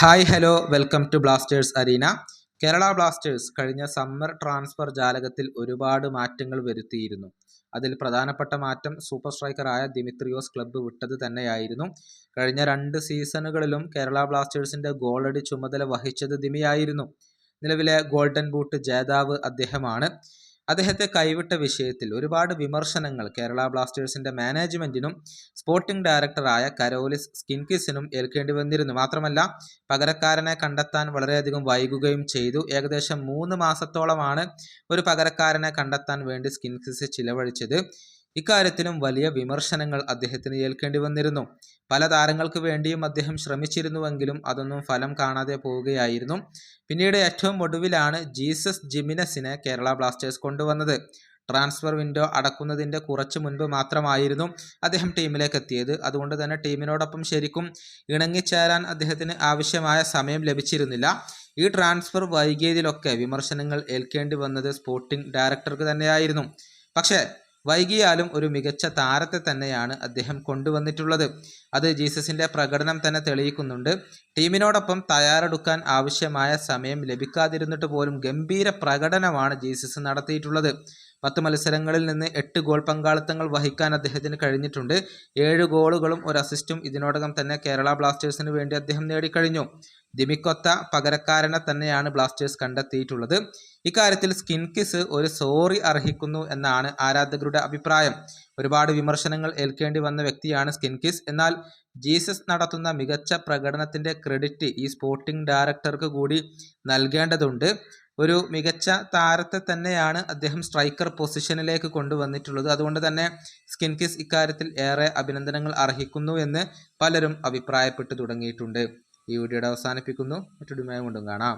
Hi hello welcome to Blasters arena Kerala Blasters കഴിഞ്ഞ summer transfer ജാലകത്തിൽ ഒരുപാട് മാറ്റങ്ങൾ വരുത്തിയിരുന്നു. അതിൽ പ്രധാനപ്പെട്ട മാറ്റം സൂപ്പർ സ്ട്രൈക്കറായ ദിമിത്രിയോസ് ക്ലബ്ബ് വിട്ടത് തന്നെയായിരുന്നു. കഴിഞ്ഞ രണ്ട് സീസണുകളിലും കേരള ബ്ലാസ്റ്റേഴ്സിന്റെ ഗോളടി ചുമതല വഹിച്ചത് ദിമിയായിരുന്നു നിലവിലെ ഗോൾഡൻ ബൂട്ട് ജേതാവ് അദ്ദേഹമാണ്. അദ്ദേഹത്തെ കൈവിട്ട വിഷയത്തിൽ ഒരുപാട് വിമർശനങ്ങൾ കേരള ബ്ലാസ്റ്റേഴ്സിന്റെ മാനേജ്മെന്റിനും സ്പോർട്ടിംഗ് ഡയറക്ടറായ കരോലിസ് സ്കിൻകിസിനും ഏൽക്കേണ്ടി വന്നിരുന്നു. മാത്രമല്ല പകരക്കാരനെ കണ്ടെത്താൻ വളരെയധികം വൈകുകയും ചെയ്തു. ഏകദേശം മൂന്ന് മാസത്തോളമാണ് ഒരു പകരക്കാരനെ കണ്ടെത്താൻ വേണ്ടി സ്കിൻകിസ് ചിലവഴിച്ചത്. ഇക്കാര്യത്തിലും വലിയ വിമർശനങ്ങൾ അദ്ദേഹത്തിന് ഏൽക്കേണ്ടി വന്നിരുന്നു. പല താരങ്ങൾക്ക് വേണ്ടിയും അദ്ദേഹം ശ്രമിച്ചിരുന്നുവെങ്കിലും അതൊന്നും ഫലം കാണാതെ പോവുകയായിരുന്നു. പിന്നീട് ഏറ്റവും ഒടുവിലാണ് ജീസസ് ജിമിനസിനെ കേരള ബ്ലാസ്റ്റേഴ്സ് കൊണ്ടുവന്നത്. ട്രാൻസ്ഫർ വിൻഡോ അടക്കുന്നതിന്റെ കുറച്ച് മുൻപ് മാത്രമായിരുന്നു അദ്ദേഹം ടീമിലേക്ക് എത്തിയത് അതുകൊണ്ട് തന്നെ ടീമിനോടൊപ്പം ശരിക്കും ഇണങ്ങിച്ചേരാൻ അദ്ദേഹത്തിന് ആവശ്യമായ സമയം ലഭിച്ചിരുന്നില്ല. ഈ ട്രാൻസ്ഫർ വൈകിയതിലൊക്കെ വിമർശനങ്ങൾ ഏൽക്കേണ്ടി വന്നത് സ്പോർട്ടിംഗ് ഡയറക്ടർക്ക് തന്നെയായിരുന്നു. പക്ഷേ വൈകിയാലും ഒരു മികച്ച താരത്തെ തന്നെയാണ് അദ്ദേഹം കൊണ്ടുവന്നിട്ടുള്ളത്. അത് ജീസസിന്റെ പ്രകടനം തന്നെ തെളിയിക്കുന്നുണ്ട്. ടീമിനോടൊപ്പം തയ്യാറെടുക്കാൻ ആവശ്യമായ സമയം ലഭിക്കാതിരുന്നിട്ട് പോലും ഗംഭീര പ്രകടനമാണ് ജീസസ് നടത്തിയിട്ടുള്ളത്. പത്ത് മത്സരങ്ങളിൽ നിന്ന് എട്ട് ഗോൾ പങ്കാളിത്തങ്ങൾ വഹിക്കാൻ അദ്ദേഹത്തിന് കഴിഞ്ഞിട്ടുണ്ട്. ഏഴ് ഗോളുകളും ഒരു അസിസ്റ്റും ഇതിനോടകം തന്നെ കേരള ബ്ലാസ്റ്റേഴ്സിന് വേണ്ടി അദ്ദേഹം നേടിക്കഴിഞ്ഞു. ദിമിക്കൊത്ത പകരക്കാരനെ തന്നെയാണ് ബ്ലാസ്റ്റേഴ്സ് കണ്ടെത്തിയിട്ടുള്ളത്. ഇക്കാര്യത്തിൽ സ്കിൻകിസ് ഒരു സോറി അർഹിക്കുന്നു എന്നാണ് ആരാധകരുടെ അഭിപ്രായം. ഒരുപാട് വിമർശനങ്ങൾ ഏൽക്കേണ്ടി വന്ന വ്യക്തിയാണ് സ്കിൻകിസ് എന്നാൽ ജീസസ് നടത്തുന്ന മികച്ച പ്രകടനത്തിന്റെ ക്രെഡിറ്റ് ഈ സ്പോർട്ടിംഗ് ഡയറക്ടർക്ക് കൂടി നൽകേണ്ടതുണ്ട്. ഒരു മികച്ച താരത്തെ തന്നെയാണ് അദ്ദേഹം സ്ട്രൈക്കർ പൊസിഷനിലേക്ക് കൊണ്ടുവന്നിട്ടുള്ളത്. അതുകൊണ്ട് തന്നെ സ്കിൻകിസ് ഇക്കാര്യത്തിൽ ഏറെ അഭിനന്ദനങ്ങൾ അർഹിക്കുന്നു എന്ന് പലരും അഭിപ്രായപ്പെട്ടു തുടങ്ങിയിട്ടുണ്ട്. ഈ വീഡിയോയുടെ അവസാനിപ്പിക്കുന്നു. മറ്റൊരു കൊണ്ടും കാണാം.